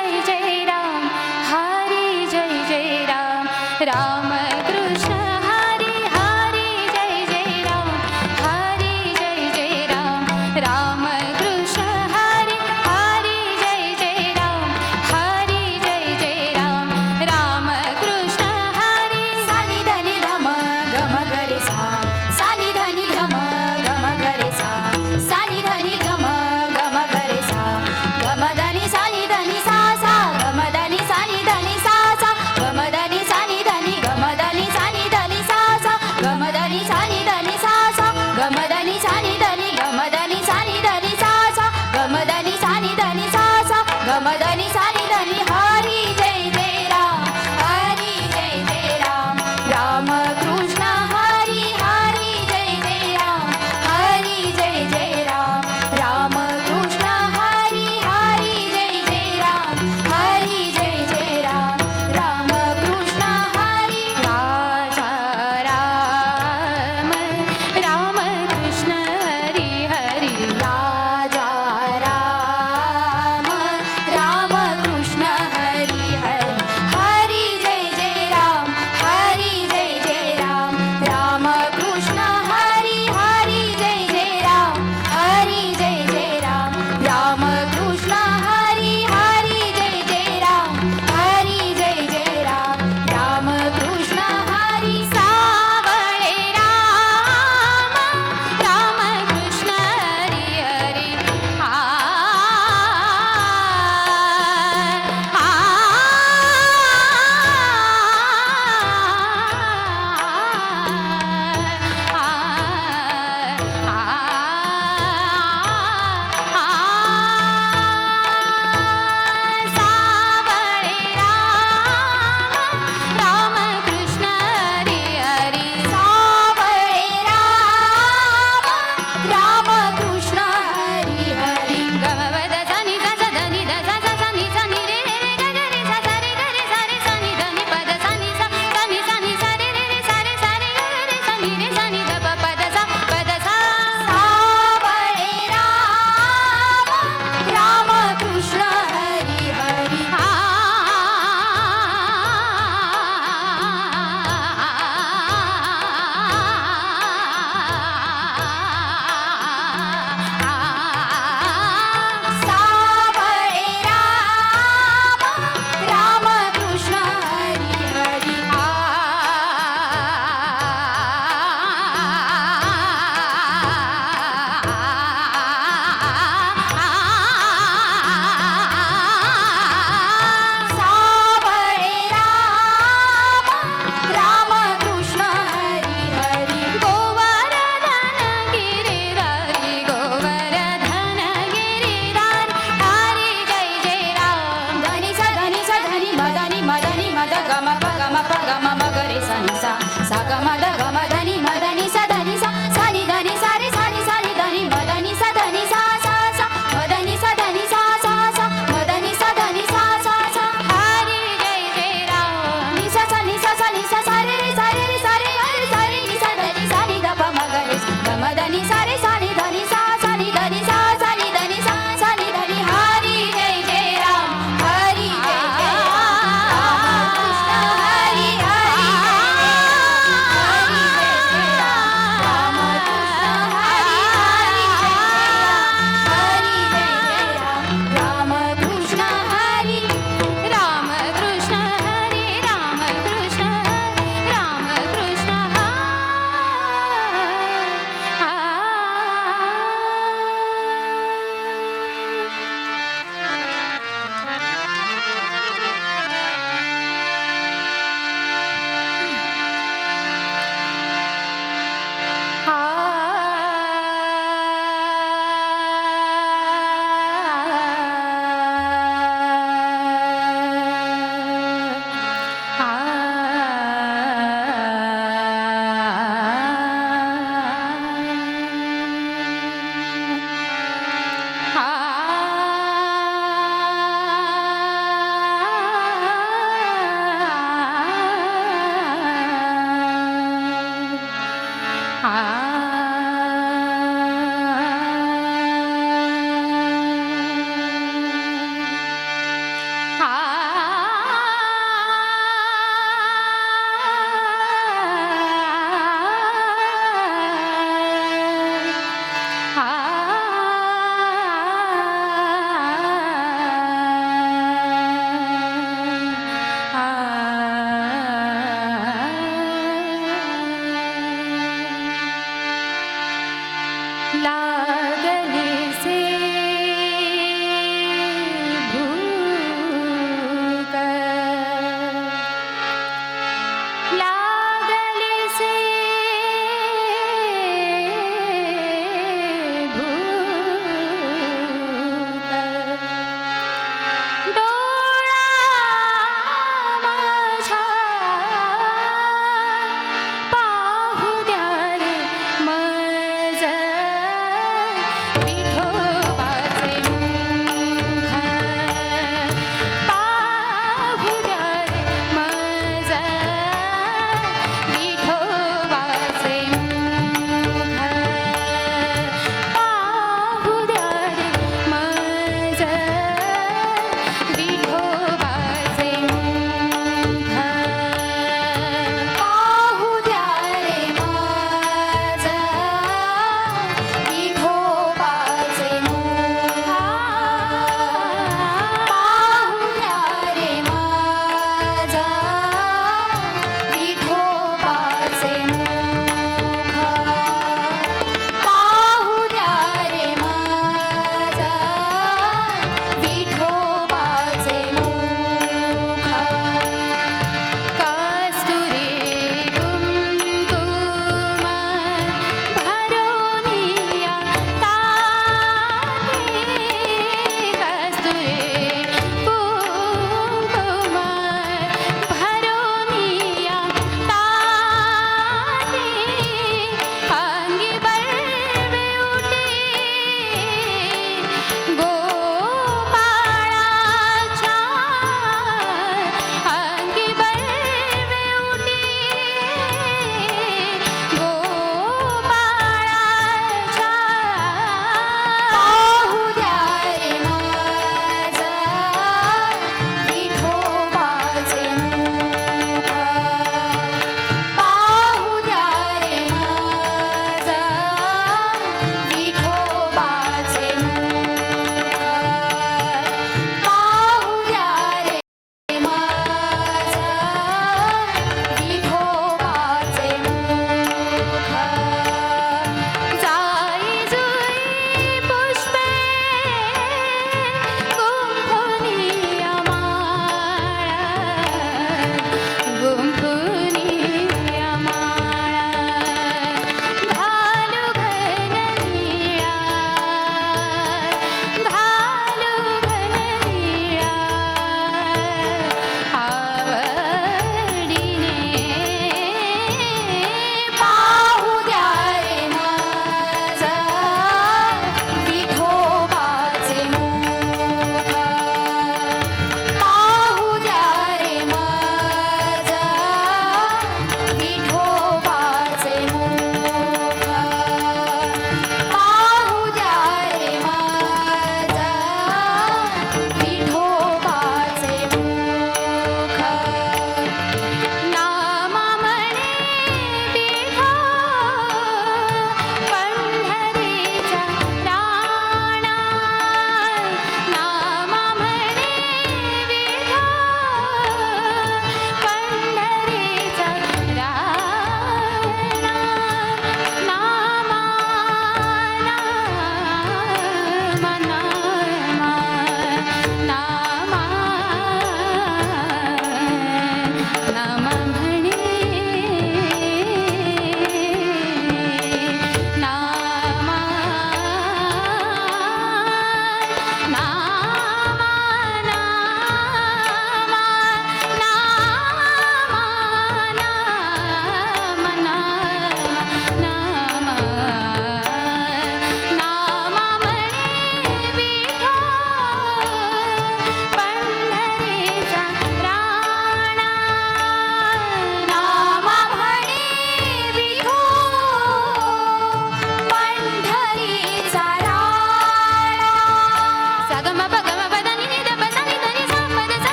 जय जय राम हरी जय जय राम राम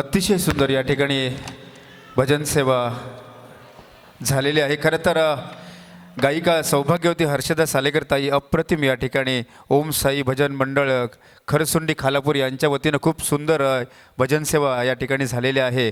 अतिशय सुंदर या ठिकाणी भजनसेवा झालेली आहे. खरं तर गायिका सौभाग्यवती हर्षदा सालेकर ताई अप्रतिम या ठिकाणी ओम साई भजन मंडळ खरसुंडी खालापूर यांच्या वतीनं खूप सुंदर भजनसेवा या ठिकाणी झालेली आहे.